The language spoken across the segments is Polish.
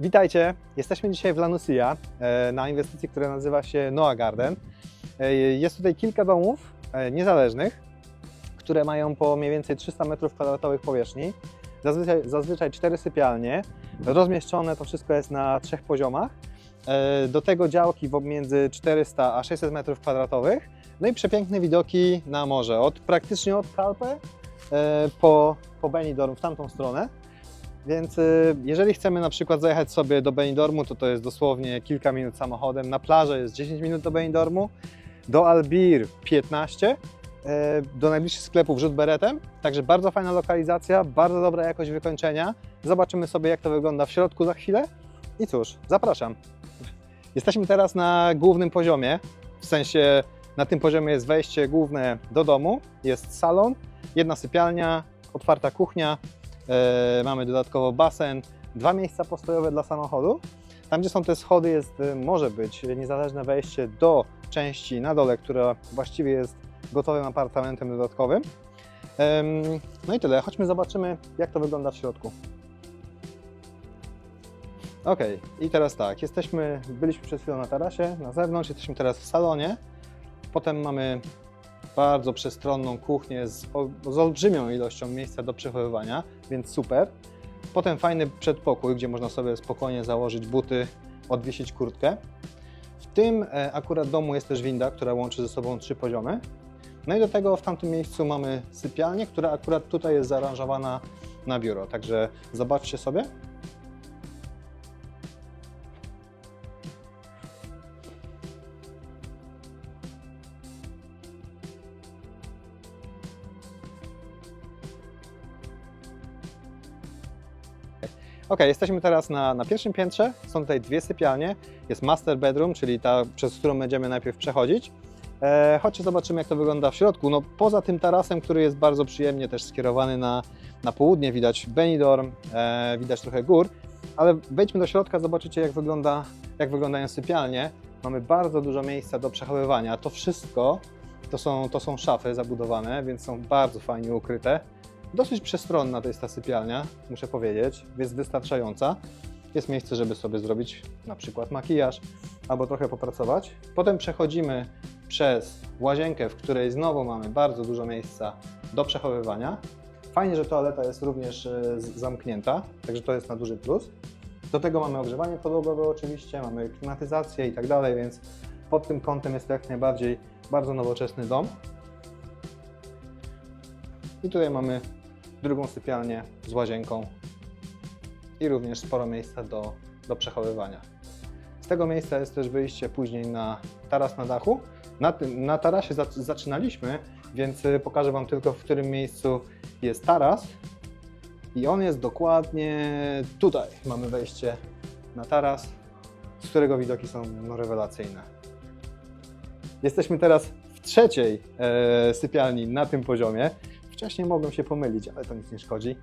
Witajcie, jesteśmy dzisiaj w Lanusia e, na inwestycji, która nazywa się Noah Garden. E, Jest tutaj kilka domów e, niezależnych, które mają po mniej więcej 300 m2 powierzchni. Zazwyczaj, zazwyczaj sypialnie, rozmieszczone to wszystko jest na trzech poziomach. Do tego działki między 400 a 600 m2. No i przepiękne widoki na morze, od praktycznie od Kalpe e, po, po Benidorm w tamtą stronę. Więc y, jeżeli chcemy na przykład zajechać sobie do Benidormu, to to jest dosłownie kilka minut samochodem. Na plażę jest 10 minut do Benidormu, do Albir 15, y, do najbliższych sklepów rzut beretem. Także bardzo fajna lokalizacja, bardzo dobra jakość wykończenia. Zobaczymy sobie jak to wygląda w środku za chwilę. I cóż, zapraszam. Jesteśmy teraz na głównym poziomie, w sensie na tym poziomie jest wejście główne do domu, jest salon, jedna sypialnia, otwarta kuchnia, mamy dodatkowo basen, dwa miejsca postojowe dla samochodu. Tam, gdzie są te schody, jest, e, może być niezależne wejście do części na dole, która właściwie jest gotowym apartamentem dodatkowym. No i tyle. Chodźmy zobaczymy, jak to wygląda w środku. Ok, i teraz tak, jesteśmy, byliśmy przed chwilą na tarasie, na zewnątrz, jesteśmy teraz w salonie. Potem mamy bardzo przestronną kuchnię z, z olbrzymią ilością miejsca do przechowywania, więc super. Potem fajny przedpokój, gdzie można sobie spokojnie założyć buty, odwiesić kurtkę. W tym e, akurat domu jest też winda, która łączy ze sobą trzy poziomy. No i do tego w tamtym miejscu mamy sypialnię, która akurat tutaj jest zaaranżowana na biuro. Także zobaczcie sobie. Ok, jesteśmy teraz na, na pierwszym piętrze. Są tutaj dwie sypialnie. Jest master bedroom, czyli ta, przez którą będziemy najpierw przechodzić. E, chodźcie, zobaczymy, jak to wygląda w środku. No, poza tym tarasem, który jest bardzo przyjemnie też skierowany na, na południe, widać Benidorm, e, widać trochę gór, ale wejdźmy do środka, zobaczycie, jak, wygląda, jak wyglądają sypialnie. Mamy bardzo dużo miejsca do przechowywania. To wszystko to są, to są szafy zabudowane, więc są bardzo fajnie ukryte. Dosyć przestronna to jest ta sypialnia, muszę powiedzieć, jest wystarczająca. Jest miejsce, żeby sobie zrobić na przykład makijaż albo trochę popracować. Potem przechodzimy przez łazienkę, w której znowu mamy bardzo dużo miejsca do przechowywania. Fajnie, że toaleta jest również e, zamknięta, także to jest na duży plus. Do tego mamy ogrzewanie podłogowe oczywiście, mamy klimatyzację i tak dalej, więc pod tym kątem jest to jak najbardziej bardzo nowoczesny dom. I tutaj mamy drugą sypialnię z łazienką i również sporo miejsca do, do przechowywania. Z tego miejsca jest też wyjście później na taras na dachu. Na, na tarasie zac- zaczynaliśmy, więc y, pokażę Wam tylko w którym miejscu jest taras. I on jest dokładnie tutaj. Mamy wejście na taras, z którego widoki są no, rewelacyjne. Jesteśmy teraz w trzeciej e, sypialni na tym poziomie. Wcześniej mogłem się pomylić, ale to nic nie szkodzi.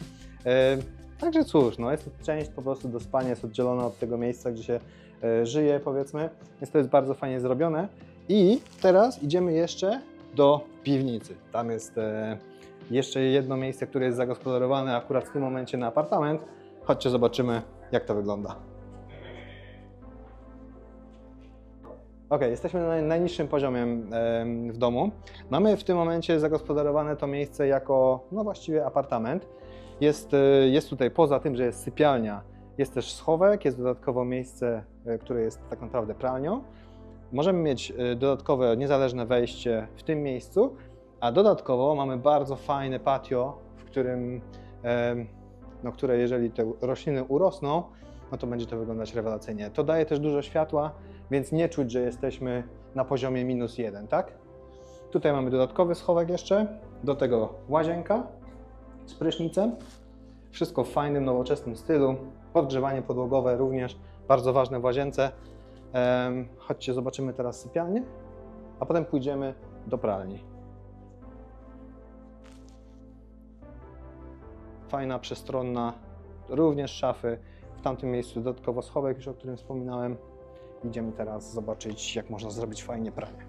E, także cóż, no jest to część po prostu do spania, jest oddzielona od tego miejsca, gdzie się e, żyje, powiedzmy. Więc to jest bardzo fajnie zrobione. I teraz idziemy jeszcze do piwnicy. Tam jest e, jeszcze jedno miejsce, które jest zagospodarowane akurat w tym momencie na apartament. Chodźcie, zobaczymy, jak to wygląda. Ok, jesteśmy na naj- najniższym poziomie w domu. Mamy w tym momencie zagospodarowane to miejsce jako, no właściwie apartament. Jest, e, jest tutaj poza tym, że jest sypialnia, jest też schowek, jest dodatkowo miejsce, e, które jest tak naprawdę pralnią. Możemy mieć e, dodatkowe niezależne wejście w tym miejscu, a dodatkowo mamy bardzo fajne patio, w którym, no, które jeżeli te rośliny urosną, no to będzie to wyglądać rewelacyjnie. To daje też dużo światła, więc nie czuć, że jesteśmy na poziomie minus jeden, tak? Tutaj mamy dodatkowy schowek jeszcze, do tego łazienka z prysznicem. Wszystko w fajnym, nowoczesnym stylu. Podgrzewanie podłogowe również bardzo ważne w łazience. Chodźcie, zobaczymy teraz sypialnię, a potem pójdziemy do pralni. Fajna, przestronna, również szafy. W tamtym miejscu dodatkowo schowek, już o którym wspominałem. Idziemy teraz zobaczyć, jak można zrobić fajnie pranie.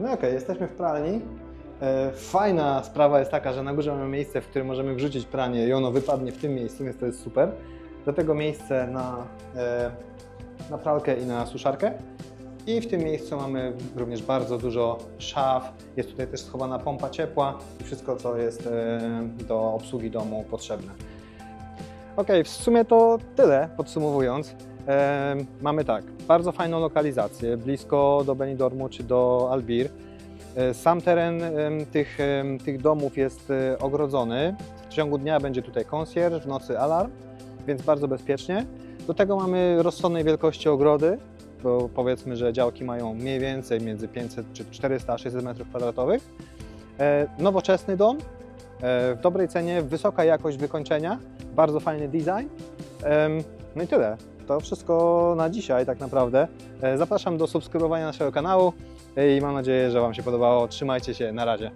No okej, jesteśmy w pralni. E, Fajna sprawa jest taka, że na górze mamy miejsce, w którym możemy wrzucić pranie i ono wypadnie w tym miejscu, więc to jest super. Do tego miejsce na, e, na pralkę i na suszarkę. I w tym miejscu mamy również bardzo dużo szaf. Jest tutaj też schowana pompa ciepła i wszystko, co jest e, do obsługi domu potrzebne. Ok, w sumie to tyle podsumowując. E, mamy tak, bardzo fajną lokalizację, blisko do Benidormu czy do Albir. E, Sam teren tych, tych domów jest ogrodzony. W ciągu dnia będzie tutaj konsjerż, w nocy alarm, więc bardzo bezpiecznie. Do tego mamy rozsądnej wielkości ogrody, powiedzmy, że działki mają mniej więcej między 500 czy 400 a 600 m2. E, Nowoczesny dom, e, w dobrej cenie, wysoka jakość wykończenia, bardzo fajny design. No i tyle. To wszystko na dzisiaj tak naprawdę. E, Zapraszam do subskrybowania naszego kanału i mam nadzieję, że Wam się podobało. Trzymajcie się, na razie.